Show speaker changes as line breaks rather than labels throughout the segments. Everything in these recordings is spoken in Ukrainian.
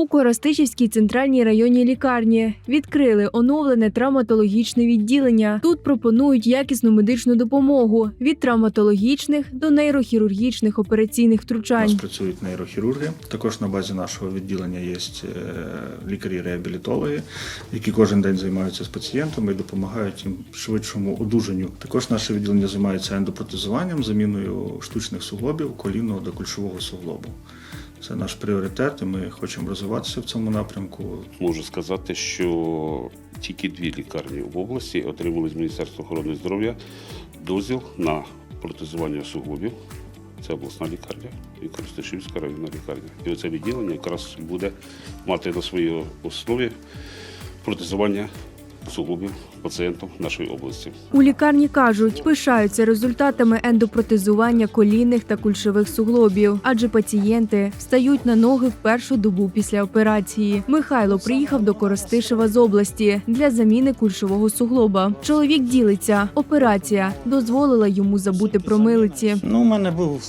У Коростишівській центральній районній лікарні відкрили оновлене травматологічне відділення. Тут пропонують якісну медичну допомогу від травматологічних до нейрохірургічних операційних
У нас
втручань.
працюють нейрохірурги. Також на базі нашого відділення є е, лікарі-реабілітологи, які кожен день займаються з пацієнтами і допомагають їм швидшому одужанню. Також наше відділення займається ендопротезуванням, заміною штучних суглобів колінного до кульшового суглобу. Це наш пріоритет, і ми хочемо розвиватися в цьому напрямку.
Можу сказати, що тільки дві лікарні в області отримали з Міністерства охорони здоров'я дозвіл на протезування суглобів. Це обласна лікарня і Коростишівська районна лікарня. І оце відділення якраз буде мати на своїй основі протезування суглобів пацієнтів нашої області.
У лікарні кажуть, пишаються результатами ендопротезування колінних та кульшових суглобів, адже пацієнти встають на ноги в першу добу після операції. Михайло приїхав до Коростишева з області для заміни кульшового суглоба. Чоловік ділиться, операція дозволила йому забути про милиці.
Ну, у мене був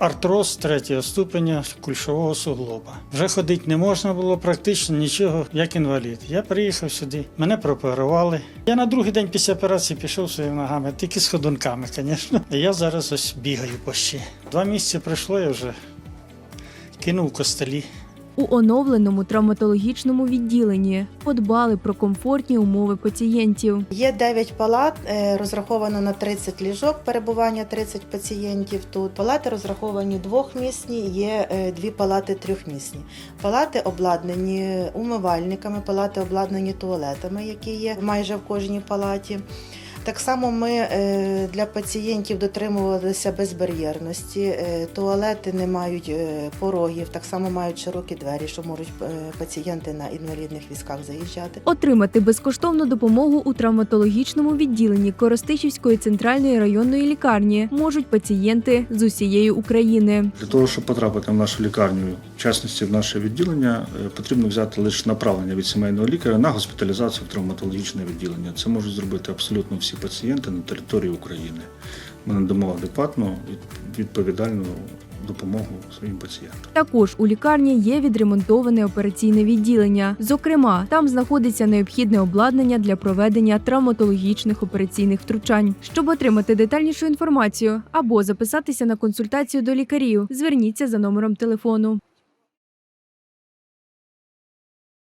артроз третього ступеня кульшового суглоба. Вже ходити не можна було практично нічого, як інвалід. Я приїхав сюди, мене прооперували. Я на другий день після операції пішов своїми ногами, тільки з ходунками, звісно. Я зараз ось бігаю по ще. Два місяці пройшло, я вже кинув костелі.
У оновленому травматологічному відділенні подбали про комфортні умови пацієнтів.
Є 9 палат, е, розраховано на 30 ліжок, перебування 30 пацієнтів тут. Палати розраховані двохмісні, є е, дві палати трьохмісні. Палати обладнані умивальниками, палати обладнані туалетами, які є майже в кожній палаті. Так само ми е, для пацієнтів дотримувалися безбар'єрності. Е, Туалети не мають е, порогів, так само мають широкі двері, що можуть пацієнти на інвалідних візках заїжджати.
Отримати безкоштовну допомогу у травматологічному відділенні Коростишівської центральної районної лікарні можуть пацієнти з усієї України.
Для того, щоб потрапити в нашу лікарню, в частності в наше відділення, е, потрібно взяти лише направлення від сімейного лікаря на госпіталізацію в травматологічне відділення. Це можуть зробити абсолютно всі пацієнти на території України. Ми надамо адекватну від- відповідальну допомогу своїм пацієнтам.
Також у лікарні є відремонтоване операційне відділення. Зокрема, там знаходиться необхідне обладнання для проведення травматологічних операційних втручань. Щоб отримати детальнішу інформацію або записатися на консультацію до лікарів, зверніться за номером телефону.